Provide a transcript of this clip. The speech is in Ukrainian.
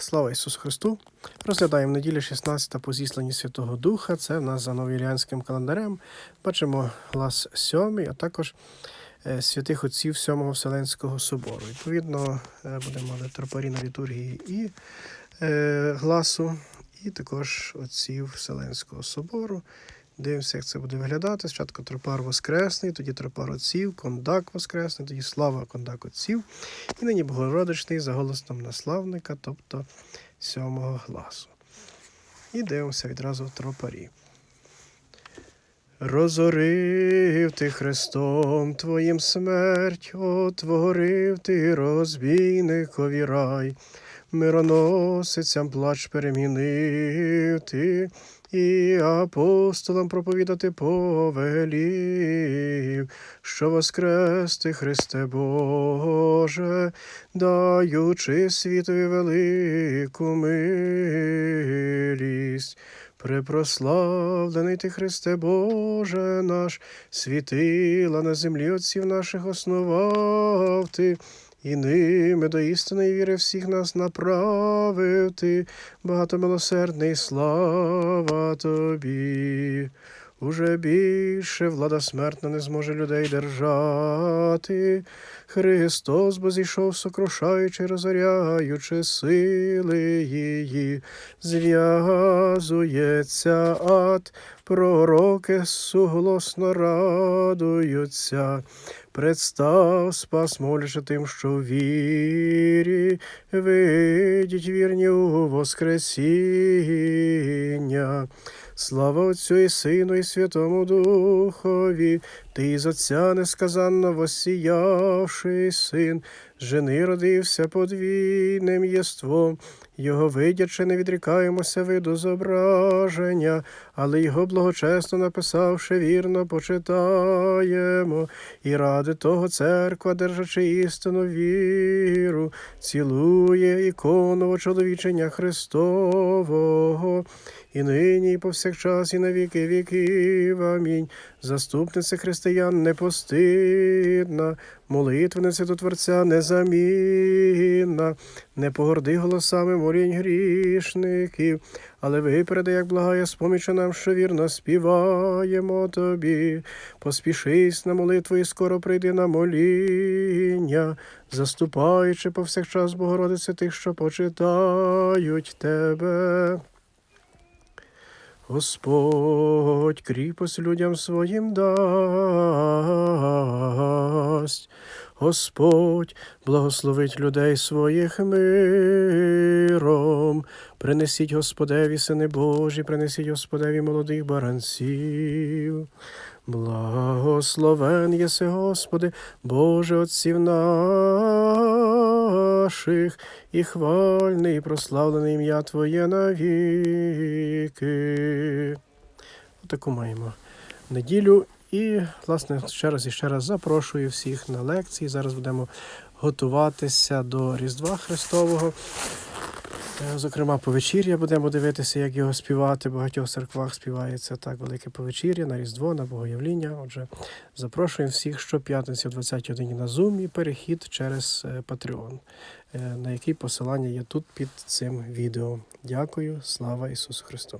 Слава Ісусу Христу! Розглядаємо неділю 16 по зісланні Святого Духа. Це в нас за новоірянським календарем. Бачимо глас 7, а також е, святих отців 7 Вселенського собору. Відповідно, е, будемо мати тропарі на літургії і е, гласу, і також отців Вселенського собору. Дивимося, як це буде виглядати. Спочатку тропар Воскресний, тоді тропар отців, кондак Воскресний, тоді слава кондак отців. І нині Богородичний за голосом наславника, тобто сьомого гласу. І дивимося відразу в тропарі. Розорив ти Христом Твоїм смерть, отворив ти розбійникові рай, мироносицям плач перемінив ти, і апостолам проповідати повелів, що воскрес ти, Христе Боже, даючи світові велику милість. Препрославлений ти, Христе Боже наш, світила на землі отців наших основав ти, і ними до істинної віри всіх нас направив ти, багатомилосердний слава тобі. Уже більше влада смертна не зможе людей держати. Христос бо зійшов, сокрушаючи, розоряючи сили її, зв'язується ад, пророки суголосно радуються. Представ спас, молячи тим, що вірі, видіть вірні у Воскресіння. Слава Отцю і Сину, і Святому Духові, ти з Отця несказанно воссіявший син, жени родився подвійним єством. Його видячи, не відрікаємося виду зображення, але його благочесно написавши, вірно почитаємо, і ради того церква, держачи істину віру, цілує ікону чоловічення Христового, і нині, і повсякчас, і на віки віків. Амінь. Заступниця християн непостидна, молитвениця до Творця незамінна, не погорди голосами молінь грішників, але випереди, як благає спомічу нам, що вірно співаємо тобі. Поспішись на молитву і скоро прийди на моління, заступаючи повсякчас Богородице тих, що почитають тебе. Господь кріпость людям своїм дасть. Господь благословить людей своїх миром. Принесіть Господеві, сини Божі, принесіть Господеві молодих баранців. Благословен єси, Господи, Боже отців наших, і хвальне, і прославлене ім'я Твоє навіки. Таку маємо неділю. І, власне, ще раз і ще раз запрошую всіх на лекції. Зараз будемо готуватися до Різдва Христового. Е, Зокрема, повечір'я будемо дивитися, як його співати. В багатьох церквах співається так велике повечір'я на Різдво, на Богоявління. Отже, запрошуємо всіх щоп'ятниці о 20 годині на Zoom і перехід через е, Patreon, е, на який посилання є тут під цим відео. Дякую, слава Ісусу Христу!